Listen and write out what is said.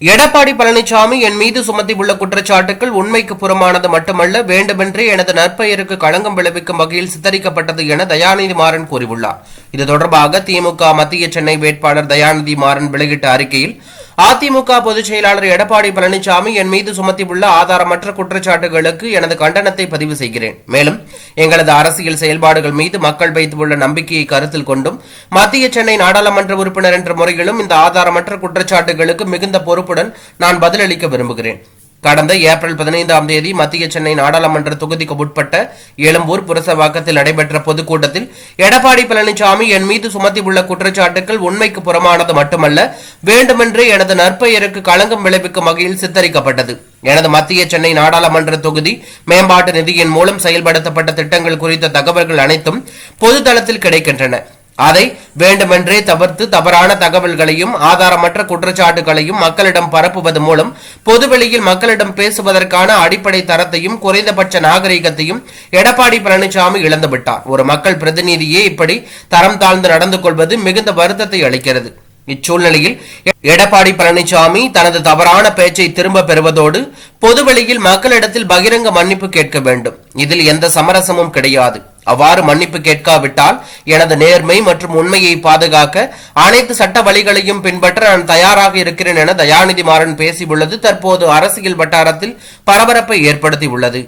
எடப்பாடி பழனிசாமி என் மீது சுமத்தியுள்ள குற்றச்சாட்டுகள் உண்மைக்கு புறமானது மட்டுமல்ல வேண்டுமென்றே எனது நற்பெயருக்கு களங்கம் விளைவிக்கும் வகையில் சித்தரிக்கப்பட்டது என தயாநிதி மாறன் கூறியுள்ளார். இது தொடர்பாக திமுக மத்திய சென்னை வேட்பாளர் தயாநிதி மாறன் வெளியிட்ட அறிக்கையில் அதிமுக பொதுச் செயலாளர் எடப்பாடி பழனிசாமி என் மீது சுமத்தியுள்ள ஆதாரமற்ற குற்றச்சாட்டுகளுக்கு எனது கண்டனத்தை பதிவு செய்கிறேன். மேலும் எங்களது அரசியல் செயல்பாடுகள் மீது மக்கள் வைத்துள்ள நம்பிக்கையை கருத்தில் கொண்டும் மத்திய சென்னை நாடாளுமன்ற உறுப்பினர் என்ற முறையிலும் இந்த ஆதாரமற்ற குற்றச்சாட்டுகளுக்கு மிகுந்த பொறுப்புடன் நான் பதிலளிக்க விரும்புகிறேன். கடந்த ஏப்ரல் பதினைந்தாம் தேதி மத்திய சென்னை நாடாளுமன்ற தொகுதிக்கு உட்பட்ட எழும்பூர் புரசவாக்கத்தில் நடைபெற்ற பொதுக்கூட்டத்தில் எடப்பாடி பழனிசாமி என் மீது சுமத்தியுள்ள குற்றச்சாட்டுகள் உண்மைக்கு புறமானது மட்டுமல்ல வேண்டுமென்றே எனது நற்பெயருக்கு களங்கம் விளைவிக்கும் வகையில் சித்தரிக்கப்பட்டது. எனது மத்திய சென்னை நாடாளுமன்ற தொகுதி மேம்பாட்டு நிதியின் மூலம் செயல்படுத்தப்பட்ட திட்டங்கள் குறித்த தகவல்கள் அனைத்தும் பொதுதளத்தில் கிடைக்கின்றன. அதை வேண்டுமென்றே தவிர்த்து தவறான தகவல்களையும் ஆதாரமற்ற குற்றச்சாட்டுகளையும் மக்களிடம் பரப்புவது மூலம் பொதுவெளியில் மக்களிடம் பேசுவதற்கான அடிப்படை தரத்தையும் குறைந்தபட்ச நாகரிகத்தையும் எடப்பாடி பழனிசாமி இழந்துவிட்டார் ஒரு மக்கள் பிரதிநிதியே இப்படி தரம் தாழ்ந்து நடந்து கொள்வது மிகுந்த வருத்தத்தை அளிக்கிறது. இச்சூழ்நிலையில் எடப்பாடி பழனிசாமி தனது தவறான பேச்சை திரும்ப பெறுவதோடு பொதுவெளியில் மக்களிடத்தில் பகிரங்க மன்னிப்பு கேட்க வேண்டும். இதில் எந்த சமரசமும் கிடையாது. அவ்வாறு மன்னிப்பு கேட்காவிட்டால் எனது நேர்மை மற்றும் உண்மையை பாதுகாக்க அனைத்து சட்ட வழிகளையும் பின்பற்ற நான் தயாராக இருக்கிறேன் என தயாநிதி மாறன் பேசியுள்ளது. தற்போது அரசியல் வட்டாரத்தில் பரபரப்பை ஏற்படுத்தியுள்ளது.